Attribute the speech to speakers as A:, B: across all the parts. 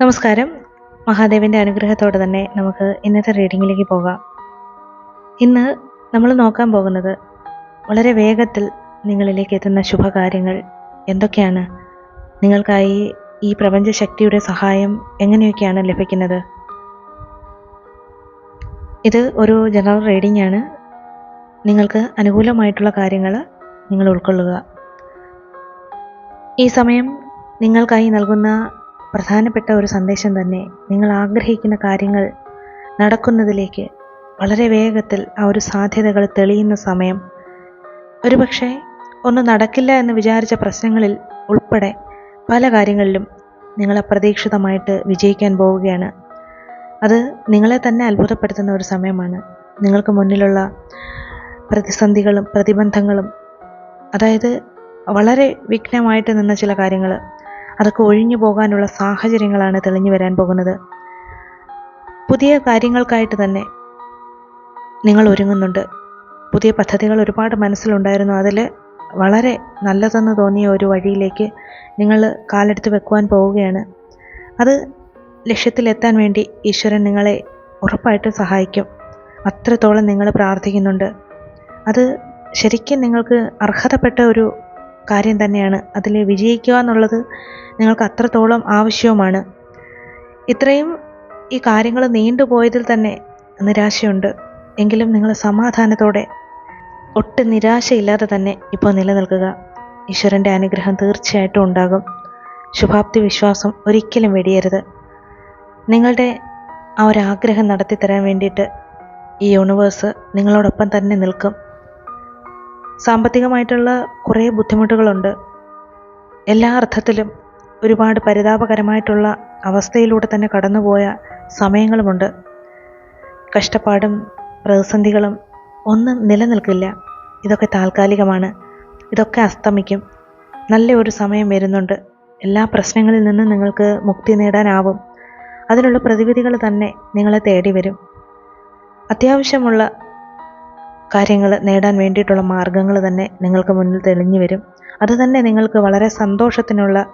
A: നമസ്കാരം. മഹാദേവന്റെ അനുഗ്രഹത്തോടെ തന്നെ നമുക്ക് ഇന്നത്തെ റീഡിങ്ങിലേക്ക് പോകാം. ഇന്ന് നമ്മൾ നോക്കാൻ പോകുന്നത് വളരെ വേഗത്തിൽ നിങ്ങളിലേക്ക് എത്തുന്ന ശുഭകാര്യങ്ങൾ എന്തൊക്കെയാണ്? നിങ്ങൾക്കായി ഈ പ്രപഞ്ച ശക്തിയുടെ സഹായം എങ്ങനെയൊക്കെയാണ് ലഭിക്കുന്നത്? ഇത് ഒരു ജനറൽ റീഡിംഗ് ആണ് നിങ്ങൾക്ക് അനുകൂലമായിട്ടുള്ള കാര്യങ്ങൾ നിങ്ങൾ ഉൾക്കൊള്ളുക. ഈ സമയം നിങ്ങൾക്കായി നൽകുന്ന പ്രധാനപ്പെട്ട ഒരു സന്ദേശം തന്നെ നിങ്ങൾ ആഗ്രഹിക്കുന്ന കാര്യങ്ങൾ നടക്കുന്നതിലേക്ക് വളരെ വേഗത്തിൽ ആ ഒരു സാധ്യതകൾ തെളിയുന്ന സമയം. ഒരുപക്ഷെ ഒന്നും നടക്കില്ല എന്ന് വിചാരിച്ച പ്രശ്നങ്ങളിൽ ഉൾപ്പെടെ പല കാര്യങ്ങളിലും നിങ്ങൾ അപ്രതീക്ഷിതമായിട്ട് വിജയിക്കാൻ പോവുകയാണ്. അത് നിങ്ങളെ തന്നെ അത്ഭുതപ്പെടുത്തുന്ന ഒരു സമയമാണ്. നിങ്ങൾക്ക് മുന്നിലുള്ള പ്രതിസന്ധികളും പ്രതിബന്ധങ്ങളും അതായത് വളരെ വിഘ്നമായിട്ട് നിന്ന ചില കാര്യങ്ങൾ അതൊക്കെ ഒഴിഞ്ഞു പോകാനുള്ള സാഹചര്യങ്ങളാണ് തെളിഞ്ഞു വരാൻ പോകുന്നത്. പുതിയ കാര്യങ്ങൾക്കായിട്ട് തന്നെ നിങ്ങൾ ഒരുങ്ങുന്നുണ്ട്. പുതിയ പദ്ധതികൾ ഒരുപാട് മനസ്സിലുണ്ടായിരുന്നു. അതിൽ വളരെ നല്ലതെന്ന് തോന്നിയ ഒരു വഴിയിലേക്ക് നിങ്ങൾ കാലെടുത്ത് വെക്കുവാൻ പോവുകയാണ്. അത് ലക്ഷ്യത്തിലെത്താൻ വേണ്ടി ഈശ്വരൻ നിങ്ങളെ ഉറപ്പായിട്ട് സഹായിക്കും. അത്രത്തോളം നിങ്ങൾ പ്രാർത്ഥിക്കുന്നുണ്ട്. അത് ശരിക്കും നിങ്ങൾക്ക് അർഹതപ്പെട്ട ഒരു കാര്യം തന്നെയാണ്. അതിൽ വിജയിക്കുക എന്നുള്ളത് നിങ്ങൾക്ക് അത്രത്തോളം ആവശ്യവുമാണ്. ഇത്രയും ഈ കാര്യങ്ങൾ നീണ്ടുപോയതിൽ തന്നെ നിരാശയുണ്ട്. എങ്കിലും നിങ്ങൾ സമാധാനത്തോടെ ഒട്ടും നിരാശയില്ലാതെ തന്നെ ഇപ്പോൾ നിലനിൽക്കുക. ഈശ്വരന്റെ അനുഗ്രഹം തീർച്ചയായിട്ടും ഉണ്ടാകും. ശുഭാപ്തി വിശ്വാസം ഒരിക്കലും വെടിയരുത്. നിങ്ങളുടെ ആ ഒരു ആഗ്രഹം നടത്തി തരാൻ വേണ്ടിയിട്ട് ഈ യൂണിവേഴ്സ് നിങ്ങളോടൊപ്പം തന്നെ നിൽക്കും. സാമ്പത്തികമായിട്ടുള്ള കുറേ ബുദ്ധിമുട്ടുകളുണ്ട്. എല്ലാ അർത്ഥത്തിലും ഒരുപാട് പരിതാപകരമായിട്ടുള്ള അവസ്ഥയിലൂടെ തന്നെ കടന്നുപോയ സമയങ്ങളുമുണ്ട്. കഷ്ടപ്പാടും പ്രതിസന്ധികളും ഒന്നും നിലനിൽക്കില്ല. ഇതൊക്കെ താൽക്കാലികമാണ്. ഇതൊക്കെ അസ്തമിക്കും. നല്ല ഒരു സമയം വരുന്നുണ്ട്. എല്ലാ പ്രശ്നങ്ങളിൽ നിന്നും നിങ്ങൾക്ക് മുക്തി നേടാനാവും. അതിനുള്ള പ്രതിവിധികൾ തന്നെ നിങ്ങളെ തേടി വരും അത്യാവശ്യമുള്ള കാര്യങ്ങൾ നേടാൻ വേണ്ടിയിട്ടുള്ള മാർഗങ്ങൾ തന്നെ നിങ്ങൾക്ക് മുന്നിൽ തെളിഞ്ഞു വരും. അതുതന്നെ നിങ്ങൾക്ക് വളരെ സന്തോഷത്തിനുള്ള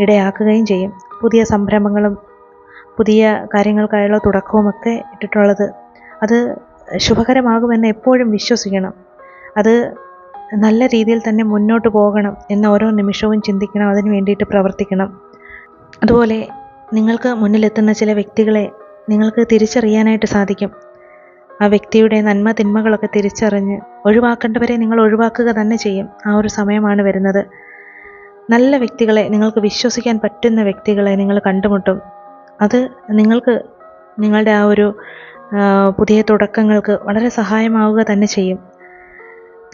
A: ഇടയാക്കുകയും ചെയ്യും. പുതിയ സംരംഭങ്ങളും പുതിയ കാര്യങ്ങൾക്കായുള്ള തുടക്കവുമൊക്കെ ഇട്ടിട്ടുള്ളത് അത് ശുഭകരമാകുമെന്ന് എപ്പോഴും വിശ്വസിക്കണം. അത് നല്ല രീതിയിൽ തന്നെ മുന്നോട്ട് പോകണം എന്ന ഓരോ നിമിഷവും ചിന്തിക്കണം അതിന് വേണ്ടിയിട്ട് പ്രവർത്തിക്കണം. അതുപോലെ നിങ്ങൾക്ക് മുന്നിലെത്തുന്ന ചില വ്യക്തികളെ നിങ്ങൾക്ക് തിരിച്ചറിയാനായിട്ട് സാധിക്കും. ആ വ്യക്തിയുടെ നന്മ തിന്മകളൊക്കെ തിരിച്ചറിഞ്ഞ് ഒഴിവാക്കേണ്ടവരെ നിങ്ങൾ ഒഴിവാക്കുക തന്നെ ചെയ്യും. ആ ഒരു സമയമാണ് വരുന്നത്. നല്ല വ്യക്തികളെ നിങ്ങൾക്ക് വിശ്വസിക്കാൻ പറ്റുന്ന വ്യക്തികളെ നിങ്ങൾ കണ്ടുമുട്ടും. അത് നിങ്ങൾക്ക് നിങ്ങളുടെ ആ ഒരു പുതിയ തുടക്കങ്ങൾക്ക് വളരെ സഹായമാവുക തന്നെ ചെയ്യും.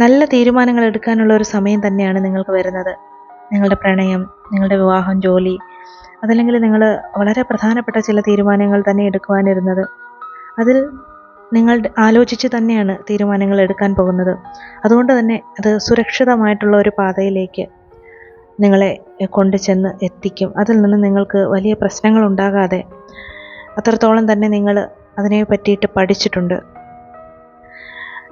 A: നല്ല തീരുമാനങ്ങൾ എടുക്കാനുള്ള ഒരു സമയം തന്നെയാണ് നിങ്ങൾക്ക് വരുന്നത്. നിങ്ങളുടെ പ്രണയം നിങ്ങളുടെ വിവാഹം ജോലി അതല്ലെങ്കിൽ നിങ്ങൾ വളരെ പ്രധാനപ്പെട്ട ചില തീരുമാനങ്ങൾ തന്നെ എടുക്കുവാനിരുന്നത്. അതിൽ നിങ്ങൾ ആലോചിച്ച് തന്നെയാണ് തീരുമാനങ്ങൾ എടുക്കാൻ പോകുന്നത്. അതുകൊണ്ട് തന്നെ അത് സുരക്ഷിതമായിട്ടുള്ള ഒരു പാതയിലേക്ക് നിങ്ങളെ കൊണ്ടു ചെന്ന് എത്തിക്കും. അതിൽ നിന്ന് നിങ്ങൾക്ക് വലിയ പ്രശ്നങ്ങൾ ഉണ്ടാകാതെ അത്രത്തോളം തന്നെ നിങ്ങൾ അതിനെ പറ്റിയിട്ട് പഠിച്ചിട്ടുണ്ട്.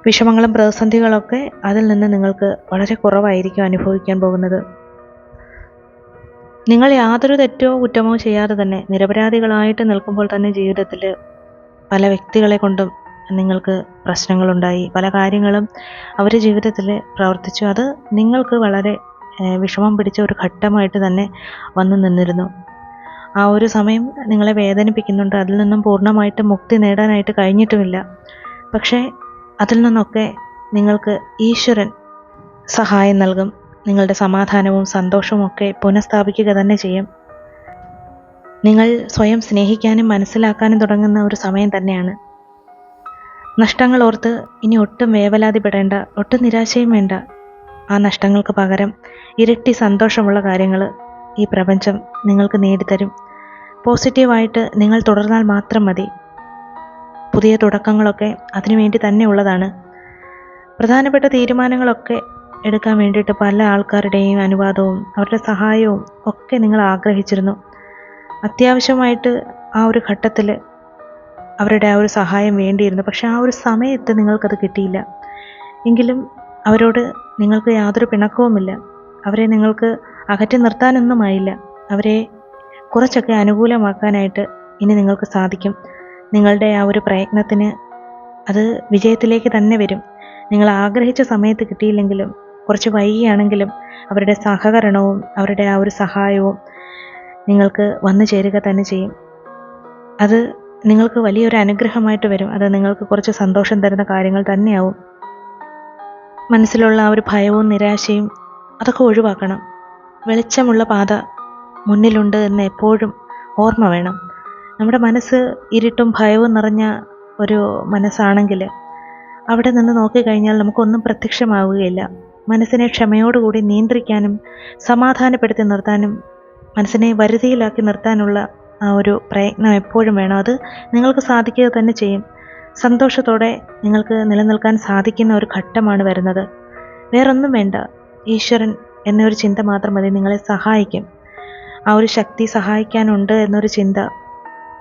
A: വിഷമങ്ങളും പ്രതിസന്ധികളൊക്കെ അതിൽ നിന്ന് നിങ്ങൾക്ക് വളരെ കുറവായിരിക്കും അനുഭവിക്കാൻ പോകുന്നത്. നിങ്ങൾ യാതൊരു തെറ്റോ കുറ്റമോ ചെയ്യാതെ തന്നെ നിരപരാധികളായിട്ട് നിൽക്കുമ്പോൾ തന്നെ ജീവിതത്തിൽ പല വ്യക്തികളെ കൊണ്ടും നിങ്ങൾക്ക് പ്രശ്നങ്ങളുണ്ടായി പല കാര്യങ്ങളും അവരുടെ ജീവിതത്തിൽ പ്രവർത്തിച്ചു. അത് നിങ്ങൾക്ക് വളരെ വിഷമം പിടിച്ച ഒരു ഘട്ടമായിട്ട് തന്നെ വന്നു നിന്നിരുന്നു. ആ ഒരു സമയം നിങ്ങളെ വേദനിപ്പിക്കുന്നുണ്ട്. അതിൽ നിന്നും പൂർണമായിട്ട് മുക്തി നേടാനായിട്ട് കഴിഞ്ഞിട്ടുമില്ല. പക്ഷേ അതിൽ നിന്നൊക്കെ നിങ്ങൾക്ക് ഈശ്വരൻ സഹായം നൽകും. നിങ്ങളുടെ സമാധാനവും സന്തോഷവും ഒക്കെ പുനഃസ്ഥാപിക്കുക തന്നെ ചെയ്യും. നിങ്ങൾ സ്വയം സ്നേഹിക്കാനും മനസ്സിലാക്കാനും തുടങ്ങുന്ന ഒരു സമയം തന്നെയാണ്. നഷ്ടങ്ങൾ ഓർത്ത് ഇനി ഒട്ടും വേവലാതിപ്പെടേണ്ട ഒട്ടും നിരാശയും വേണ്ട. ആ നഷ്ടങ്ങൾക്ക് പകരം ഇരട്ടി സന്തോഷമുള്ള കാര്യങ്ങൾ ഈ പ്രപഞ്ചം നിങ്ങൾക്ക് നേടിത്തരും. പോസിറ്റീവായിട്ട് നിങ്ങൾ തുടർന്നാൽ മാത്രം മതി. പുതിയ തുടക്കങ്ങളൊക്കെ അതിനുവേണ്ടി തന്നെ ഉള്ളതാണ്. പ്രധാനപ്പെട്ട തീരുമാനങ്ങളൊക്കെ എടുക്കാൻ വേണ്ടിയിട്ട് പല ആൾക്കാരുടെയും അനുവാദവും അവരുടെ സഹായവും ഒക്കെ നിങ്ങൾ ആഗ്രഹിച്ചിരുന്നു. അത്യാവശ്യമായിട്ട് ആ ഒരു ഘട്ടത്തിൽ അവരുടെ ആ ഒരു സഹായം വേണ്ടിയിരുന്നു. പക്ഷെ ആ ഒരു സമയത്ത് നിങ്ങൾക്കത് കിട്ടിയില്ല. എങ്കിലും അവരോട് നിങ്ങൾക്ക് യാതൊരു പിണക്കവുമില്ല. അവരെ നിങ്ങൾക്ക് അകറ്റി നിർത്താനൊന്നുമായില്ല. അവരെ കുറച്ചൊക്കെ അനുകൂലമാക്കാനായിട്ട് ഇനി നിങ്ങൾക്ക് സാധിക്കും. നിങ്ങളുടെ ആ ഒരു പ്രയത്നത്തിന് അത് വിജയത്തിലേക്ക് തന്നെ വരും. നിങ്ങൾ ആഗ്രഹിച്ച സമയത്ത് കിട്ടിയില്ലെങ്കിലും കുറച്ച് വൈകിയാണെങ്കിലും അവരുടെ സഹകരണവും അവരുടെ ആ ഒരു സഹായവും നിങ്ങൾക്ക് വന്നു ചേരുക തന്നെ ചെയ്യും. അത് നിങ്ങൾക്ക് വലിയൊരു അനുഗ്രഹമായിട്ട് വരും. അത് നിങ്ങൾക്ക് കുറച്ച് സന്തോഷം തരുന്ന കാര്യങ്ങൾ തന്നെയാവും. മനസ്സിലുള്ള ആ ഒരു ഭയവും നിരാശയും അതൊക്കെ ഒഴിവാക്കണം. വെളിച്ചമുള്ള പാത മുന്നിലുണ്ട് എന്ന് എപ്പോഴും ഓർമ്മ വേണം. നമ്മുടെ മനസ്സ് ഇരുട്ടും ഭയവും നിറഞ്ഞ ഒരു മനസ്സാണെങ്കിൽ അവിടെ നിന്ന് നോക്കിക്കഴിഞ്ഞാൽ നമുക്കൊന്നും പ്രത്യക്ഷമാവുകയില്ല. മനസ്സിനെ ക്ഷമയോടുകൂടി നിയന്ത്രിക്കാനും സമാധാനപ്പെടുത്തി നിർത്താനും മനസ്സിനെ വരുതിയിലാക്കി നിർത്താനുള്ള ഒരു പ്രയത്നം എപ്പോഴും വേണം. അത് നിങ്ങൾക്ക് സാധിക്കുക തന്നെ ചെയ്യും. സന്തോഷത്തോടെ നിങ്ങൾക്ക് നിലനിൽക്കാൻ സാധിക്കുന്ന ഒരു ഘട്ടമാണ് വരുന്നത്. വേറൊന്നും വേണ്ട. ഈശ്വരൻ എന്നൊരു ചിന്ത മാത്രം മതി. നിങ്ങളെ സഹായിക്കും. ആ ഒരു ശക്തി സഹായിക്കാനുണ്ട് എന്നൊരു ചിന്ത.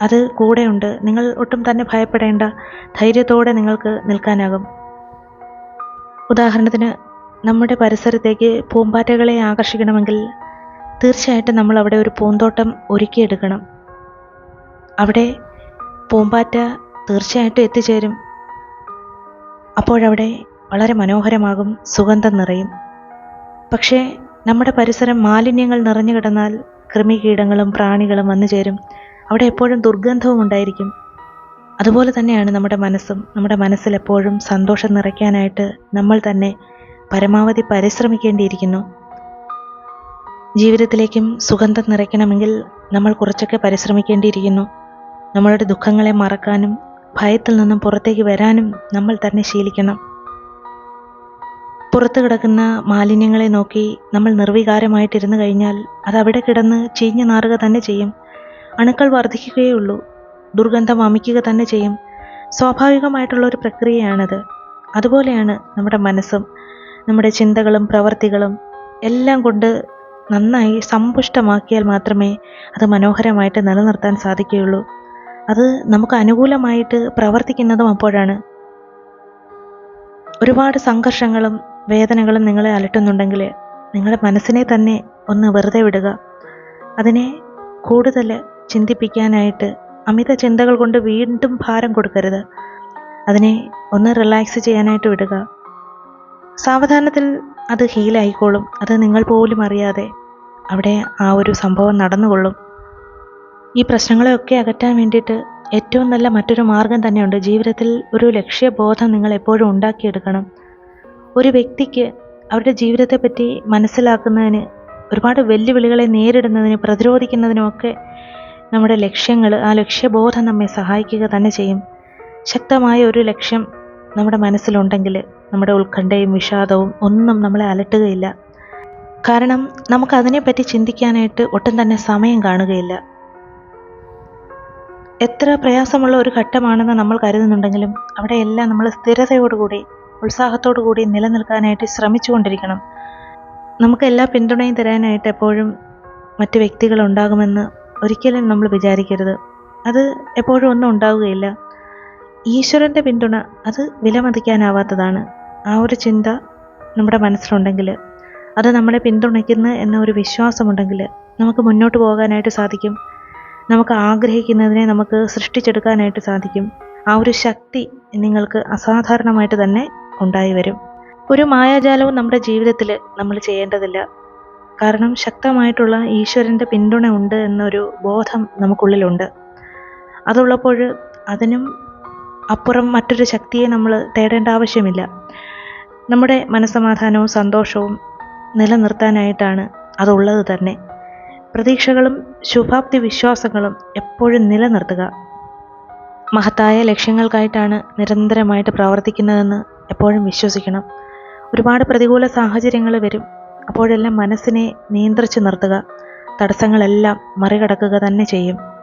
A: അത് കൂടെയുണ്ട്. നിങ്ങൾ ഒട്ടും തന്നെ ഭയപ്പെടേണ്ട. ധൈര്യത്തോടെ നിങ്ങൾക്ക് നിൽക്കാനാകും. ഉദാഹരണത്തിന് നമ്മുടെ പരിസരത്തേക്ക് പൂമ്പാറ്റകളെ ആകർഷിക്കണമെങ്കിൽ തീർച്ചയായിട്ടും നമ്മൾ അവിടെ ഒരു പൂന്തോട്ടം ഒരുക്കിയെടുക്കണം. അവിടെ പൂമ്പാറ്റ തീർച്ചയായിട്ടും എത്തിച്ചേരും. അപ്പോഴവിടെ വളരെ മനോഹരമാകും സുഗന്ധം നിറയും. പക്ഷേ നമ്മുടെ പരിസരം മാലിന്യങ്ങൾ നിറഞ്ഞു കിടന്നാൽ കൃമികീടങ്ങളും പ്രാണികളും വന്നു ചേരും. അവിടെ എപ്പോഴും ദുർഗന്ധവും ഉണ്ടായിരിക്കും. അതുപോലെ തന്നെയാണ് നമ്മുടെ മനസ്സും. നമ്മുടെ മനസ്സിൽ എപ്പോഴും സന്തോഷം നിറയ്ക്കാനായിട്ട് നമ്മൾ തന്നെ പരമാവധി പരിശ്രമിക്കേണ്ടിയിരിക്കുന്നു. ജീവിതത്തിലേക്കും സുഗന്ധം നിറയ്ക്കണമെങ്കിൽ നമ്മൾ കുറച്ചൊക്കെ പരിശ്രമിക്കേണ്ടിയിരിക്കുന്നു. നമ്മളുടെ ദുഃഖങ്ങളെ മറക്കാനും ഭയത്തിൽ നിന്നും പുറത്തേക്ക് വരാനും നമ്മൾ തന്നെ ശീലിക്കണം. പുറത്തു കിടക്കുന്ന മാലിന്യങ്ങളെ നോക്കി നമ്മൾ നിർവികാരമായിട്ടിരുന്നു കഴിഞ്ഞാൽ അത് അവിടെ കിടന്ന് ചീഞ്ഞു നാറുക തന്നെ ചെയ്യും. അണുക്കൾ വർദ്ധിക്കുകയുള്ളൂ ദുർഗന്ധം വമിക്കുക തന്നെ ചെയ്യും. സ്വാഭാവികമായിട്ടുള്ള ഒരു പ്രക്രിയയാണത്. അതുപോലെയാണ് നമ്മുടെ മനസ്സും നമ്മുടെ ചിന്തകളും പ്രവർത്തികളും എല്ലാം കൊണ്ട് നന്നായി സമ്പുഷ്ടമാക്കിയാൽ മാത്രമേ അത് മനോഹരമായിട്ട് നിലനിർത്താൻ സാധിക്കുകയുള്ളൂ. അത് നമുക്ക് അനുകൂലമായിട്ട് പ്രവർത്തിക്കുന്നതും അപ്പോഴാണ്. ഒരുപാട് സംഘർഷങ്ങളും വേദനകളും നിങ്ങളെ അലട്ടുന്നുണ്ടെങ്കിൽ നിങ്ങളുടെ മനസ്സിനെ തന്നെ ഒന്ന് വെറുതെ വിടുക. അതിനെ കൂടുതൽ ചിന്തിപ്പിക്കാനായിട്ട് അമിത ചിന്തകൾ കൊണ്ട് വീണ്ടും ഭാരം കൊടുക്കരുത്. അതിനെ ഒന്ന് റിലാക്സ് ചെയ്യാനായിട്ട് വിടുക. സാവധാനത്തിൽ അത് ഹീലായിക്കോളും അത് നിങ്ങൾ പോലും അറിയാതെ അവിടെ ആ ഒരു സംഭവം നടന്നുകൊള്ളും. ഈ പ്രശ്നങ്ങളെയൊക്കെ അകറ്റാൻ വേണ്ടിയിട്ട് ഏറ്റവും നല്ല മറ്റൊരു മാർഗം തന്നെയുണ്ട്. ജീവിതത്തിൽ ഒരു ലക്ഷ്യബോധം നിങ്ങൾ എപ്പോഴും ഉണ്ടാക്കിയെടുക്കണം. ഒരു വ്യക്തിക്ക് അവരുടെ ജീവിതത്തെപ്പറ്റി മനസ്സിലാക്കുന്നതിന് ഒരുപാട് വെല്ലുവിളികളെ നേരിടുന്നതിന് പ്രതിരോധിക്കുന്നതിനുമൊക്കെ നമ്മുടെ ലക്ഷ്യങ്ങൾ ആ ലക്ഷ്യബോധം നമ്മെ സഹായിക്കുക തന്നെ ചെയ്യും. ശക്തമായ ഒരു ലക്ഷ്യം നമ്മുടെ മനസ്സിലുണ്ടെങ്കിൽ നമ്മുടെ ഉത്കണ്ഠയും വിഷാദവും ഒന്നും നമ്മളെ അലട്ടുകയില്ല. കാരണം നമുക്കതിനെപ്പറ്റി ചിന്തിക്കാനായിട്ട് ഒട്ടും തന്നെ സമയം കാണുകയില്ല. എത്ര പ്രയാസമുള്ള ഒരു ഘട്ടമാണെന്ന് നമ്മൾ കരുതുന്നുണ്ടെങ്കിലും അവിടെയെല്ലാം നമ്മൾ സ്ഥിരതയോടുകൂടി ഉത്സാഹത്തോടുകൂടി നിലനിൽക്കാനായിട്ട് ശ്രമിച്ചുകൊണ്ടിരിക്കണം. നമുക്ക് എല്ലാ പിന്തുണയും തരാനായിട്ട് എപ്പോഴും മറ്റ് വ്യക്തികൾ ഉണ്ടാകുമെന്ന് ഒരിക്കലും നമ്മൾ വിചാരിക്കരുത്. അത് എപ്പോഴും ഒന്നും ഉണ്ടാവുകയില്ല. ഈശ്വരന്റെ പിന്തുണ അത് വിലമതിക്കാനാവാത്തതാണ്. ആ ഒരു ചിന്ത നമ്മുടെ മനസ്സിലുണ്ടെങ്കിൽ അത് നമ്മളെ പിന്തുണയ്ക്കുന്നു എന്ന ഒരു വിശ്വാസമുണ്ടെങ്കിൽ നമുക്ക് മുന്നോട്ട് പോകാനായിട്ട് സാധിക്കും. നമുക്ക് ആഗ്രഹിക്കുന്നതിനെ നമുക്ക് സൃഷ്ടിച്ചെടുക്കാനായിട്ട് സാധിക്കും. ആ ഒരു ശക്തി നിങ്ങൾക്ക് അസാധാരണമായിട്ട് തന്നെ ഉണ്ടായി വരും. ഒരു മായാജാലവും നമ്മുടെ ജീവിതത്തിൽ നമ്മൾ ചെയ്യേണ്ടതില്ല. കാരണം ശക്തമായിട്ടുള്ള ഈശ്വരന്റെ പിന്തുണ ഉണ്ട് എന്നൊരു ബോധം നമുക്കുള്ളിലുണ്ട്. അതുള്ളപ്പോൾ അതിനും അപ്പുറം മറ്റൊരു ശക്തിയെ നമ്മൾ തേടേണ്ട ആവശ്യമില്ല. നമ്മുടെ മനസ്സമാധാനവും സന്തോഷവും നിലനിർത്താനായിട്ടാണ് അതുള്ളത് തന്നെ. പ്രതീക്ഷകളും ശുഭാപ്തി വിശ്വാസങ്ങളും എപ്പോഴും നിലനിർത്തുക. മഹത്തായ ലക്ഷ്യങ്ങൾക്കായിട്ടാണ് നിരന്തരമായിട്ട് പ്രവർത്തിക്കുന്നതെന്ന് എപ്പോഴും വിശ്വസിക്കണം. ഒരുപാട് പ്രതികൂല സാഹചര്യങ്ങൾ വരും. അപ്പോഴെല്ലാം മനസ്സിനെ നിയന്ത്രിച്ചു നിർത്തുക. തടസ്സങ്ങളെല്ലാം മറികടക്കുക തന്നെ ചെയ്യും.